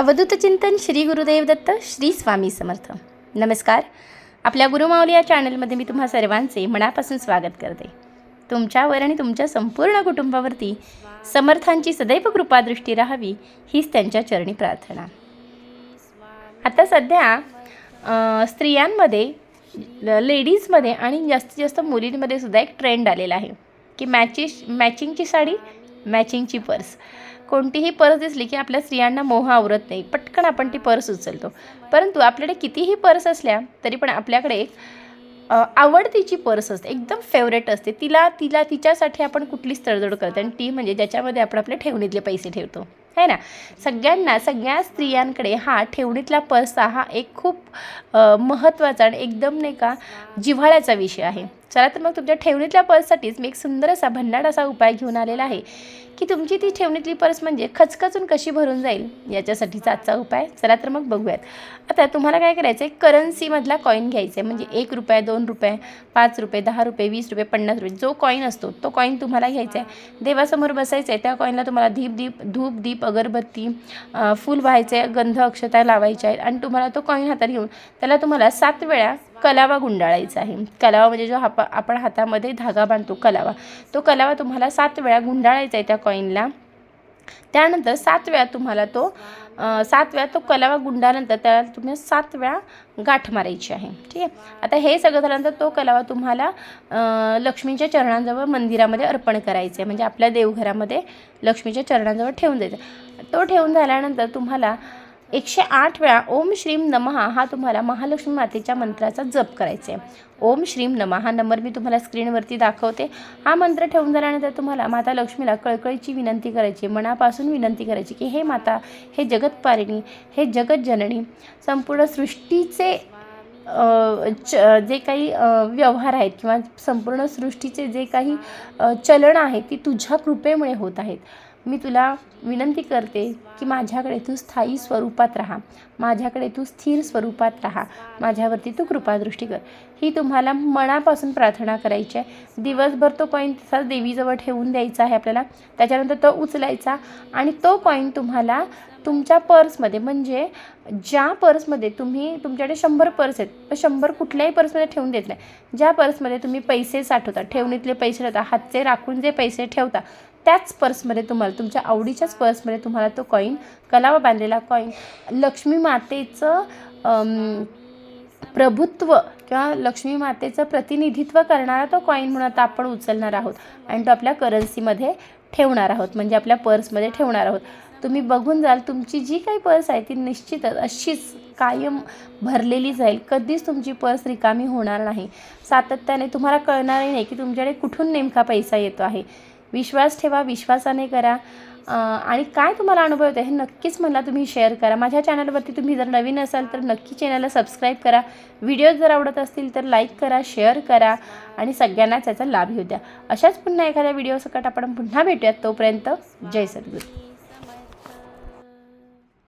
अवधूत चिंतन श्री गुरुदेव दत्त श्री स्वामी समर्थ. नमस्कार. आपल्या गुरुमाऊली या चॅनलमध्ये मी तुम्हा सर्वांचे मनापासून स्वागत करते. तुमच्यावर आणि तुमच्या संपूर्ण कुटुंबावरती समर्थांची सदैव कृपादृष्टी राहावी हीच त्यांच्या चरणी प्रार्थना. आता सध्या स्त्रियांमध्ये ल- लेडीजमध्ये आणि जास्तीत जास्त मुलींमध्ये सुद्धा एक ट्रेंड आलेला आहे की मॅचिश मॅचिंगची साडी मॅचिंगची पर्स. कोणतीही पर्स दिसली की आपल्या स्त्रियांना मोह आवरत नाही. पटकन आपण ती पर्स उचलतो. परंतु आपल्याकडे कितीही पर्स असल्या तरी पण आपल्याकडे एक आवडतीची पर्स असते. एकदम फेवरेट असते. तिला तिला तिच्यासाठी आपण कुठलीच तडजोड करतो आणि ती म्हणजे ज्याच्यामध्ये आपण आपले ठेवणीतले पैसे ठेवतो. है ना? सगळ्यांना सगळ्या स्त्रियांकडे हा ठेवणीतला पर्सा हा एक खूप महत्त्वाचा आणि एकदम नाही का जिव्हाळ्याचा विषय आहे. चला तर मग तुमच्या ठेवणीतल्या पर्ससाठीच मी एक सुंदर असा भन्नाट असा उपाय घेऊन आलेला आहे की तुमची ती ठेवणीतली पर्स म्हणजे खचखचून कशी भरून जाईल याच्यासाठीचा आजचा उपाय. चला तर मग बघूयात. आता तुम्हाला काय करायचं आहे करन्सीमधला कॉईन घ्यायचा आहे म्हणजे एक रुपये दोन रुपये पाच रुपये दहा रुपये वीस रुपये पन्नास रुपये जो कॉईन असतो तो कॉईन तुम्हाला घ्यायचा आहे देवासमोर बसायचं आहे त्या कॉईनला तुम्हाला धीप दीप धूप दीप अगरबत्ती फूल व्हायचे आहे गंध अक्षता लावायच्या आहेत. आणि तुम्हाला तो कॉईन हातात घेऊन त्याला तुम्हाला सात वेळा कलावा गुंडाळायचा आहे. कलावा म्हणजे जो हापा आपण हातामध्ये धागा बांधतो कलावा. तो कलावा तुम्हाला सात वेळा गुंडाळायचा आहे त्या कॉईनला त्यानंतर सात वेळा तुम्हाला तो सात वेळा तो कलावा गुंडानंतर त्याला तुम्ही सात वेळा गाठ मारायची आहे. ठीक आहे? आता हे सगळं झाल्यानंतर तो कलावा तुम्हाला लक्ष्मीच्या चरणांजवळ मंदिरामध्ये अर्पण करायचं आहे. म्हणजे आपल्या देवघरामध्ये लक्ष्मीच्या चरणांजवळ ठेवून द्यायचं तो ठेवून झाल्यानंतर तुम्हाला एकशे आठ वेळा ओम श्रीम नमहा हा तुम्हाला महालक्ष्मी मातेच्या मंत्राचा जप करायचा आहे. ओम श्रीम नमः हा नंबर मी तुम्हाला स्क्रीनवरती दाखवते. हा मंत्र ठेवून झाल्यानंतर तुम्हाला माता लक्ष्मीला कळकळीची विनंती करायची मनापासून विनंती करायची की हे माता हे जगतपारिणी हे जगत जननी संपूर्ण सृष्टीचे च जे काही व्यवहार आहेत किंवा संपूर्ण सृष्टीचे जे काही चलन आहे ती तुझ्या कृपेमुळे होत आहेत. मी तुला विनंती करते की माझ्याकडे तू स्थायी स्वरूपात राहा. माझ्याकडे तू स्थिर स्वरूपात राहा. माझ्यावरती तू कृपादृष्टी कर. ही तुम्हाला मनापासून प्रार्थना करायची आहे. दिवसभर तो कॉईन तसाच देवीजवळ ठेवून द्यायचा आहे आपल्याला. त्याच्यानंतर तो उचलायचा आणि तो कॉईन तुम्हाला तुमच्या पर्समध्ये म्हणजे ज्या पर्समध्ये तुम्ही तुमच्याकडे शंभर पर्स आहेत तर शंभर कुठल्याही पर्समध्ये ठेवून देत नाही. ज्या पर्समध्ये तुम्ही पैसे साठवता ठेवणीतले पैसे राहता हातचे राखून जे पैसे ठेवता त्याच पर्समध्ये तुम्हाला तुमच्या आवडीच्याच पर्समध्ये तुम्हाला तो कॉईन कलावा बांधलेला कॉईन लक्ष्मी मातेचं प्रभुत्व किंवा लक्ष्मी मातेचं प्रतिनिधित्व करणारा तो कॉईन म्हणून आता आपण उचलणार आहोत. आणि तो आपल्या करन्सीमध्ये ठेवणार आहोत म्हणजे आपल्या पर्समध्ये ठेवणार आहोत. तुम्ही बघून जाल तुमची जी काही पर्स आहे ती निश्चितच अशीच कायम भरलेली जाईल. कधीच तुमची पर्स रिकामी होणार नाही. सातत्याने तुम्हाला कळणारही नाही की तुमच्याकडे कुठून नेमका पैसा येतो आहे. विश्वास ठेवा विश्वासाने करा. आणि काय तुम्हाला अनुभव येतो हे नक्कीच मला तुम्ही शेअर करा. माझ्या चॅनलवरती तुम्ही जर नवीन असाल तर नक्की चॅनलला सबस्क्राईब करा. व्हिडिओ जर आवडत असतील तर लाईक करा शेअर करा आणि सगळ्यांनाच याचा लाभ घेऊ द्या. अशाच पुन्हा एखाद्या व्हिडिओ सकट आपण पुन्हा भेटूयात तोपर्यंत जय सद्गुरू.